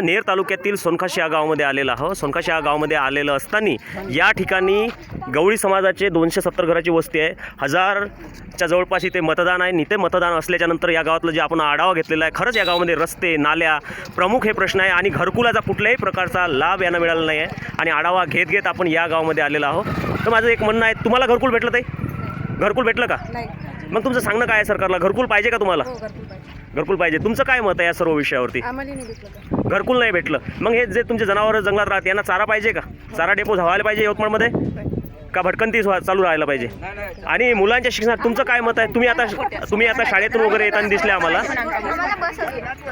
नेर तालुक्यातील सोनकाशी या गावामध्ये आलेलो आहोत सोनकाशी या गावामध्ये आलेलं असताना या ठिकाणी गवळी समाजाचे दोनशे सत्तर घराची वस्ती आहे. हजारच्या जवळपास इथे मतदान आहे. इथे मतदान असल्याच्यानंतर या गावातलं जे आपण आढावा घेतलेला आहे खरंच या गावामध्ये रस्ते नाल्या प्रमुख हे प्रश्न आहे. आणि घरकुलाचा कुठल्याही प्रकारचा लाभ यांना मिळाला नाही आहे. आणि आढावा घेत घेत आपण या गावामध्ये आलेलो आहोत. तर माझं एक म्हणणं आहे तुम्हाला घरकुल भेटलं ते घरकुल भेटलं का? मग तुमचं सांगणं काय आहे सरकारला? घरकुल पाहिजे का तुम्हाला? हो घरकुल पाहिजे. तुमचं काय मत आहे या सर्व विषयावरती? आम्हाला नाही भेटलं तर. घरकुल नाही भेटलं. मग हे जे तुमचे जनावर जंगलात राहतात यांना चारा पाहिजे का? चारा डेपो व्हायला पाहिजे यवतमाळमध्ये? का भटकंती चालू राहायला पाहिजे? आणि मुलांच्या शिक्षणात तुमचं काय मत आहे? तुम्ही आता तुम्ही आता शाळेतून वगैरे येताना दिसले आम्हाला.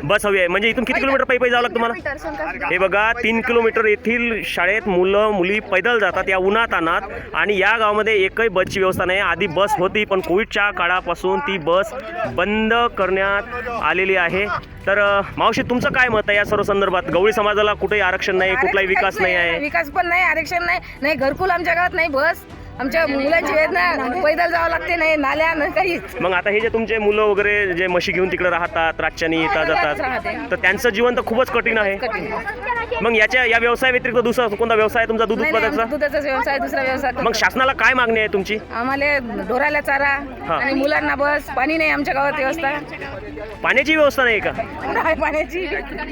बस हवी आहे. म्हणजे इथून किती किलोमीटर पायी पायी जावं लागतं तुम्हाला? हे बघा तीन किलोमीटर येथील शाळेत मुलं मुली पैदल जातात या उन्हात अनात आणि या गावामध्ये एकही बसची व्यवस्था नाही. आधी बस होती पण कोविडच्या काळापासून ती बस बंद करण्यात आलेली आहे. तर मावशी तुमचं काय मत आहे या सर्व संदर्भात? गवळी समाजाला कुठेही आरक्षण नाही कुठलाही विकास नाही आहे. विकास पण नाही आरक्षण नाही. नाही घरकुल आमच्या गावात नाही बस. आमच्या मुलांची वेदना पैदल जावं लागते नाही नाल्या नाही काहीच. मग आता हे जे तुमचे मुलं वगैरे जे म्हशी घेऊन तिकडे राहतात रातच्यानी येतात राहते. जातात तर त्यांचं जीवन तर खूपच कठीण आहे. मग याच्या या व्यवसाय व्यतिरिक्त दुसरा कोणता व्यवसाय आहे तुमचा? दूध नाही दुधाचा व्यवसाय दुसरा व्यवसाय मग शासनाला काय मागणी आहे तुमची? आम्हाला ढोराला चारा हा. आणि मुलांना बस पाणी नाही आमच्या गावात व्यवस्था. पाण्याची व्यवस्था नाही का? नाही पाण्याची.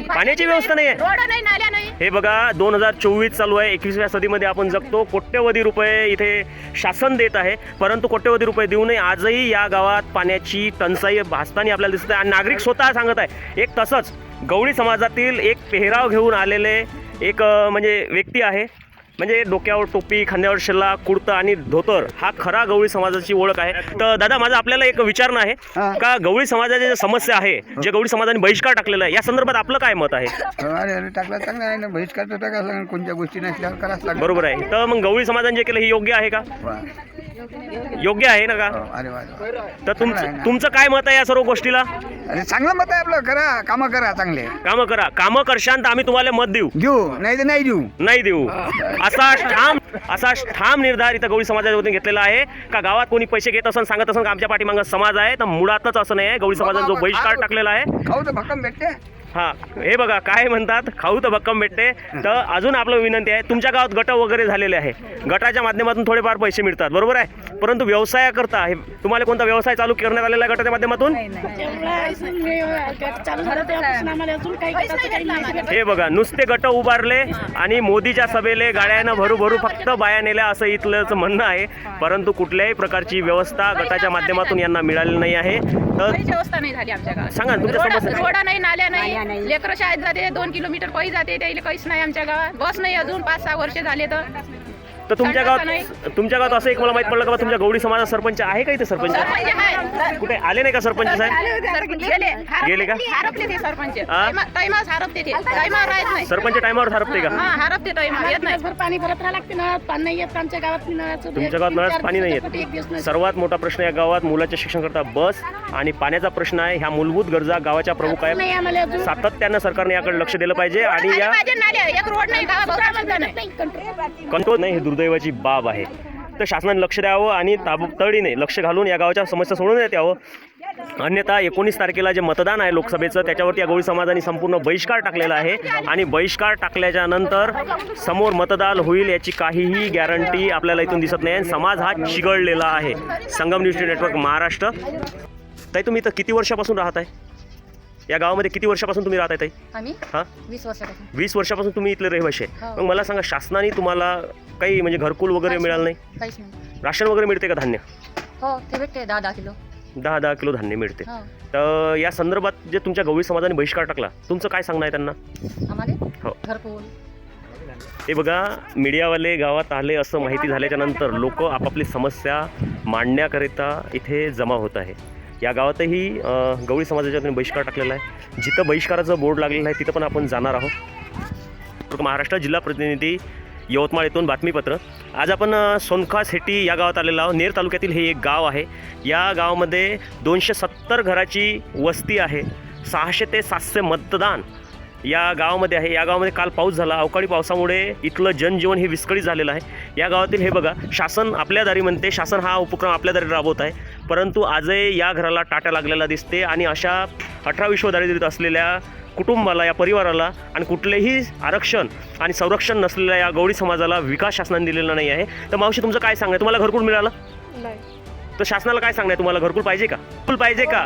पाण्याची व्यवस्था नाही आहे? रोड नाही नाल्या नाही. हे बघा दोन हजार चोवीस चालू आहे. एकविसव्या सदीमध्ये आपण जगतो. कोट्यवधी रुपये इथे शासन देत आहे. परंतु कोट्यवधी रुपये देऊनही आजही या गावात पाण्याची टंचाई भासताना आपल्याला दिसत आहे. आणि नागरिक स्वतः सांगत आहे. एक तसंच. गवळी समाजातील एक पेहराव घेऊन आलेले एक म्हणजे व्यक्ती आहे. म्हणजे डोक्यावर टोपी खांद्यावर शेल्ला कुर्ता आणि धोतर हा खरा गवळी समाजाची ओळख आहे. तर दादा माझं आपल्याला एक विचारणं आहे. का गवळी समाजाची जी समस्या आहे जे गवळी समाजाने बहिष्कार टाकलेला आहे या संदर्भात आपलं काय मत आहे? टाकला चांगला आहे ना. बहिष्कार तर टाकायला लागेल. कोणत्या गोष्टी नसल्यावर करावंच लागेल. बरोबर आहे. तर मग गवळी समाजाने जे केलं हे योग्य आहे का? वा. योग्य आहे ना का? हो, अरे वा अरे वा. तर तुमचं तुमचं काय मत आहे या सर्व गोष्टीला? अरे चांगलं मत आहे आपलं. करा कामं करा चांगले. कामं करा. कामं करशान तर आम्ही तुम्हाला मत देऊ. देऊ. नाही तर नाही देऊ. नाही देऊ. असा ठाम असा ठाम निर्धार इथं गवळी समाजाच्या वतीने घेतलेला आहे. का गावात कोणी पैसे घेत असन सांगत असन का आमच्या पाठीमागं समाज आहे तर मुळातच असं नाही आहे. गवळी समाजाने जो बहिष्कार टाकलेला आहे. हा हे बघा काय म्हणतात? खाऊ तर भक्कम भेटते. तर अजून आपलं विनंती आहे तुमच्या गावात गट वगैरे झालेले आहे. गटाच्या माध्यमातून थोडेफार पैसे मिळतात बरोबर आहे? परंतु व्यवसायाकरता हे तुम्हाला कोणता व्यवसाय चालू करण्यात आलेला आहे गटाच्या माध्यमातून? हे बघा नुसते गट उभारले आणि मोदीच्या सभेले गाड्यानं भरू भरू फक्त बाया नेल्या असं इथलंच म्हणणं आहे. परंतु कुठल्याही प्रकारची व्यवस्था गटाच्या माध्यमातून यांना मिळालेली नाही आहे. तर काहीच व्यवस्था नाही झाली आमच्या गावात. सांगा ना तुमच्या समस्या नाही नाल्या नाही. लेकरं शाळेत जाते दोन किलोमीटर पै जाते त्याला काहीच नाही आमच्या गावात. बस नाही अजून पाच सहा वर्ष झाले तर. तर तुमच्या गावात तुमच्या गावात असं एक मला माहीत पडलं का बा तुमच्या गौडी समाजात सरपंच आहे का इथे सरपंच? सरपंच आहे. कुठे आले नाही का सरपंच साहेब? गेले. गेले का? ते सरपंच. हा? टायमास हरपते ते. टायमावर राहत नाही. सरपंच टायमावर हरपते का? हा हरपते टायमावर येत नाही. पाणी भरत राहावं लागते नळात पाणी नाही येत आमच्या गावात नळाचं तुमच्या गावात नळात पाणी नाही एक दिवस येत नाही. सर्वात मोठा प्रश्न या गावात मुलाच्या शिक्षण करता बस आणि पाण्याचा प्रश्न आहे. ह्या मूलभूत गरजा गावाच्या प्रमुख नाही आहेत आम्हाला अजून सातत्यानं सरकारने याकडे लक्ष दिलं पाहिजे आणि या माझे नाले एक रोड नाही गावात नाही. कंट्रोल नाही ही दुर्दैवाची बाब आहे. तर शासनाने लक्ष द्यावं आणि ताबडतोडीने लक्ष घालून या गावाच्या समस्या सोडून देत यावं. अन्यथा एकोणीस तारखेला जे मतदान आहे लोकसभेचं त्याच्यावरती या गवळी समाजाने संपूर्ण बहिष्कार टाकलेला आहे. आणि बहिष्कार टाकल्याच्या नंतर समोर मतदान होईल याची काहीही गॅरंटी आपल्याला इथून दिसत नाही. आणि समाज हा चिघळलेला आहे. Sangam news network Maharashtra. ताई तुम्ही इथं किती वर्षापासून राहत आहे या गावामध्ये किती वर्षापासून तुम्ही राहत आहे ताई हां? वीस वर्षापासून. वीस वर्षापासून तुम्ही इथले रहिवाशी आहे. हो. मग मला सांगा शासनाने तुम्हाला काही म्हणजे घरकुल वगैरे मिळालं नाही काहीच नाही. राशन वगैरे मिळते का धान्य? हो ते भेटते दहा दहा किलो. दहा दहा किलो धान्य मिळते. हो. तर या संदर्भात जे तुमच्या गवळी समाजाने बहिष्कार टाकला तुमचं काय सांगणं आहे त्यांना? आम्हाला? हो. घरकुल. हे बघा मीडियावाले गावात आले असं माहिती झाल्याच्यानंतर लोक आपापली समस्या मांडण्याकरिता इथे जमा होत आहे. या गावातही अं, गवळी समाजाच्या बहिष्कार टाकलेला आहे. जिथं बहिष्काराचं बोर्ड लागलेलं आहे तिथं पण आपण जाणार आहोत. महाराष्ट्र जिल्हा प्रतिनिधी यवतमाळ येथून बातमीपत्र. आज आपण सोनखा सेटी या गावात आलेलो आहोत. नेर तालुक्यातील हे एक गाव आहे. या गावामध्ये दोनशे सत्तर घराची वस्ती आहे. सहाशे ते सातशे मतदान या गावामध्ये आहे. या गावामध्ये काल पाऊस झाला. अवकाळी पावसामुळे इथलं जनजीवन हे विस्कळीत झालेलं आहे. या गावातील हे बघा शासन आपल्या दारी म्हणते. शासन हा उपक्रम आपल्या दारी राबवत आहे. परंतु आजही या घराला टाटा लागलेला दिसते आणि अशा अठरा विश्व दारिद्र्यात असलेल्या कुटुंबाला या परिवाराला आणि कुठलेही आरक्षण आणि संरक्षण नसलेल्या या गवळी समाजाला विकास शासनाने दिलेला नाही आहे. तर मावशी तुमचं काय सांगणं आहे? तुम्हाला घरकुल मिळालं? तर शासनाला काय सांगणं आहे? तुम्हाला घरकुल पाहिजे का? घरकुल पाहिजे का?